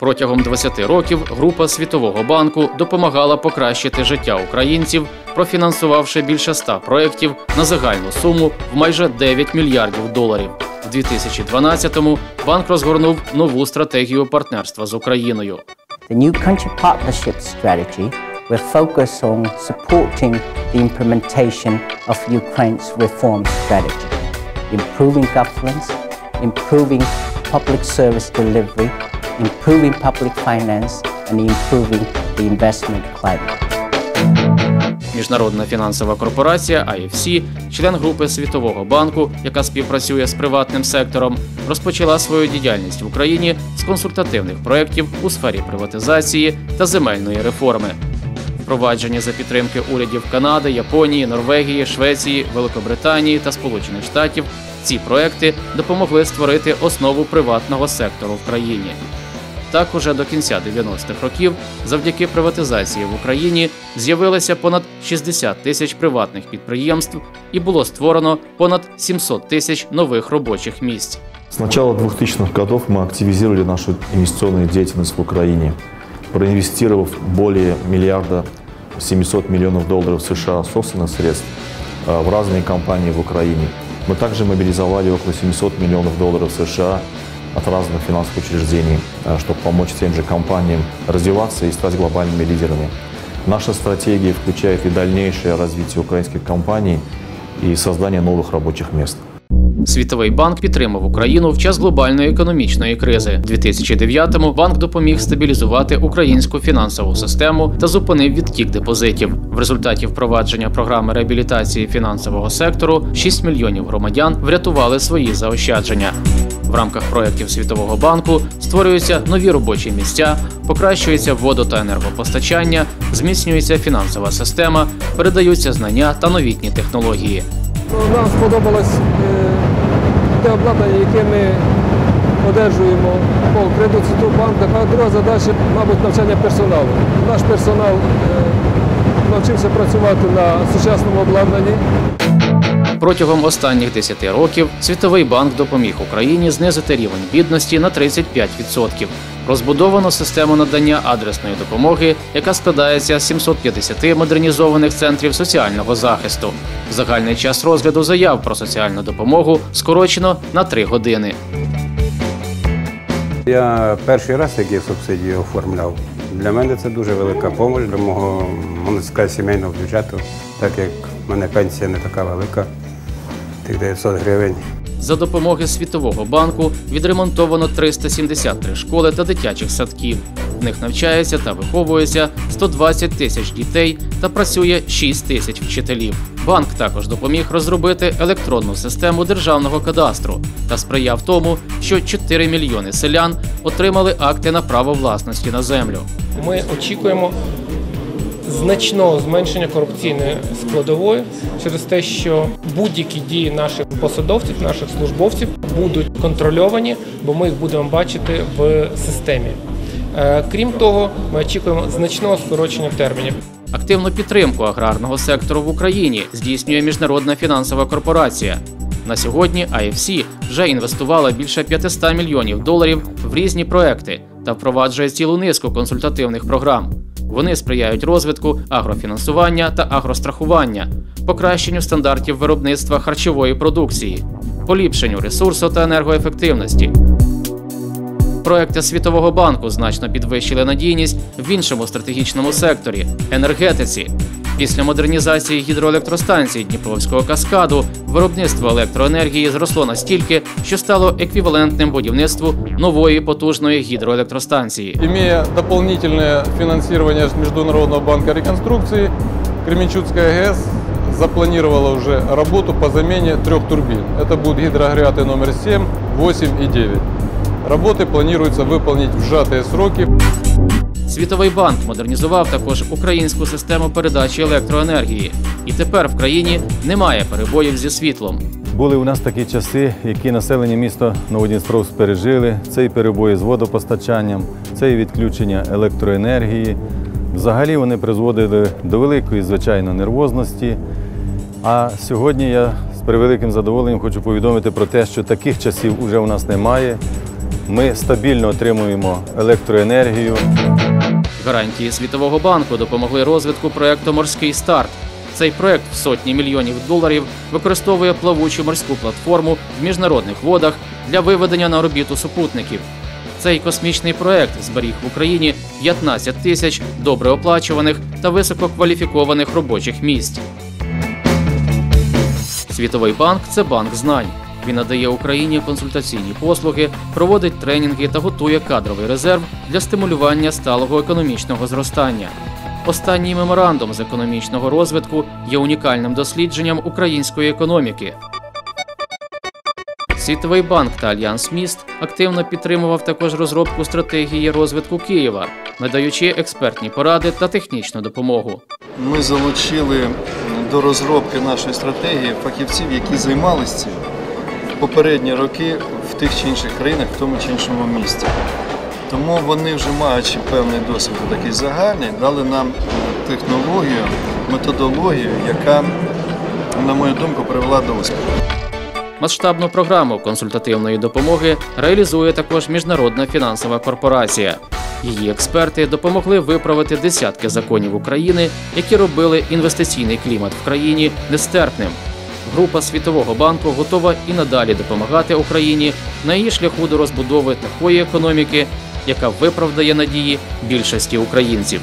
Протягом 20 років група Світового банку допомагала покращити життя українців, профінансувавши більше 100 проєктів на загальну суму в майже 9 мільярдів доларів. В 2012-му банк розгорнув нову стратегію партнерства з Україною. The new country partnership strategy will focus on supporting the implementation of Ukraine's reform strategy, improving governance, improving public service delivery, improving public finance, and improving the investment climate. Міжнародна фінансова корпорація IFC, член групи Світового банку, яка співпрацює з приватним сектором, розпочала свою діяльність в Україні з консультативних проєктів у сфері приватизації та земельної реформи. Впроваджені за підтримки урядів Канади, Японії, Норвегії, Швеції, Великобританії та Сполучених Штатів. Ці проекти допомогли створити основу приватного сектору в країні. Так, уже до кінця 90-х років, завдяки приватизації в Україні, з'явилося понад 60 тисяч приватних підприємств і було створено понад 700 тисяч нових робочих місць. С начала 2000-х годов мы активизировали нашу инвестиционную деятельность в Украине, проинвестировав более миллиарда 700 миллионов долларов США собственных средств э, в разные компании в Украине. Мы также мобилизовали около 700 миллионов долларов США от разных финансовых учреждений, э, чтобы помочь тем же компаниям развиваться и стать глобальными лидерами. Наша стратегия включает и дальнейшее развитие украинских компаний и создание новых рабочих мест. Світовий банк підтримав Україну в час глобальної економічної кризи. У 2009-му банк допоміг стабілізувати українську фінансову систему та зупинив відтік депозитів. В результаті впровадження програми реабілітації фінансового сектору 6 мільйонів громадян врятували свої заощадження. В рамках проєктів Світового банку створюються нові робочі місця, покращується воду та енергопостачання, зміцнюється фінансова система, передаються знання та новітні технології. Ну, Нам сподобалось е, те обладнання, яке ми одержуємо по кредиту Центральбанку. А друга задача, мабуть, навчання персоналу. Наш персонал е, навчився працювати на сучасному обладнанні. Протягом останніх 10 років Світовий банк допоміг Україні знизити рівень бідності на 35%. Розбудовано систему надання адресної допомоги, яка складається з 750 модернізованих центрів соціального захисту. Загальний час розгляду заяв про соціальну допомогу скорочено на 3 години. Я перший раз такі субсидії оформляв. Для мене це дуже велика допомога для мого сказати, сімейного бюджету, так як в мене пенсія не така велика, тих 900 гривень. За допомоги Світового банку відремонтовано 373 школи та дитячих садків. В них навчається та виховується 120 тисяч дітей та працює 6 тисяч вчителів. Банк також допоміг розробити електронну систему державного кадастру та сприяв тому, що 4 мільйони селян отримали акти на право власності на землю. Ми очікуємо значного зменшення корупційної складової через те, що будь-які дії наших посадовців, наших службовців будуть контрольовані, бо ми їх будемо бачити в системі. Е, Крім того, ми очікуємо значного скорочення термінів. Активну підтримку аграрного сектору в Україні здійснює міжнародна фінансова корпорація. На сьогодні IFC вже інвестувала більше 500 мільйонів доларів в різні проекти та впроваджує цілу низку консультативних програм. Вони сприяють розвитку агрофінансування та агрострахування, покращенню стандартів виробництва харчової продукції, поліпшенню ресурсу та енергоефективності. Проекти Світового банку значно підвищили надійність в іншому стратегічному секторі енергетиці. Після модернізації гідроелектростанцій Дніпровського каскаду виробництво електроенергії зросло настільки, що стало еквівалентним будівництву нової потужної гідроелектростанції. Имея дополнительное финансирование с Международного банка реконструкции, Кременчугская ГЭС запланировала уже работу по замене трех турбин. Это будут гидроагрегаты номер 7, 8 и 9. Работы планируется выполнить в сжатые сроки. Світовий банк модернізував також українську систему передачі електроенергії, і тепер в країні немає перебоїв зі світлом. Були у нас такі часи, які населення міста Новодністровськ пережили. Це і перебої з водопостачанням, це і відключення електроенергії. Взагалі вони призводили до великої, звичайно, нервозності. А сьогодні я з превеликим задоволенням хочу повідомити про те, що таких часів уже у нас немає. Ми стабільно отримуємо електроенергію. Гарантії Світового банку допомогли розвитку проекту Морський старт. Цей проект в сотні мільйонів доларів використовує плавучу морську платформу в міжнародних водах для виведення на орбіту супутників. Цей космічний проект зберіг в Україні 15 тисяч добре оплачуваних та висококваліфікованих робочих місць. Світовий банк це банк знань. Він надає Україні консультаційні послуги, проводить тренінги та готує кадровий резерв для стимулювання сталого економічного зростання. Останній меморандум з економічного розвитку є унікальним дослідженням української економіки. Світовий банк та Альянс міст активно підтримував також розробку стратегії розвитку Києва, надаючи експертні поради та технічну допомогу. Ми залучили до розробки нашої стратегії фахівців, які займалися цим попередні роки в тих чи інших країнах, в тому чи іншому місті. Тому вони, вже маючи певний досвід такий загальний, дали нам технологію, методологію, яка, на мою думку, привела до успіху. Масштабну програму консультативної допомоги реалізує також міжнародна фінансова корпорація. Її експерти допомогли виправити десятки законів України, які робили інвестиційний клімат в країні нестерпним. Група Світового банку готова і надалі допомагати Україні на її шляху до розбудови такої економіки, яка виправдає надії більшості українців.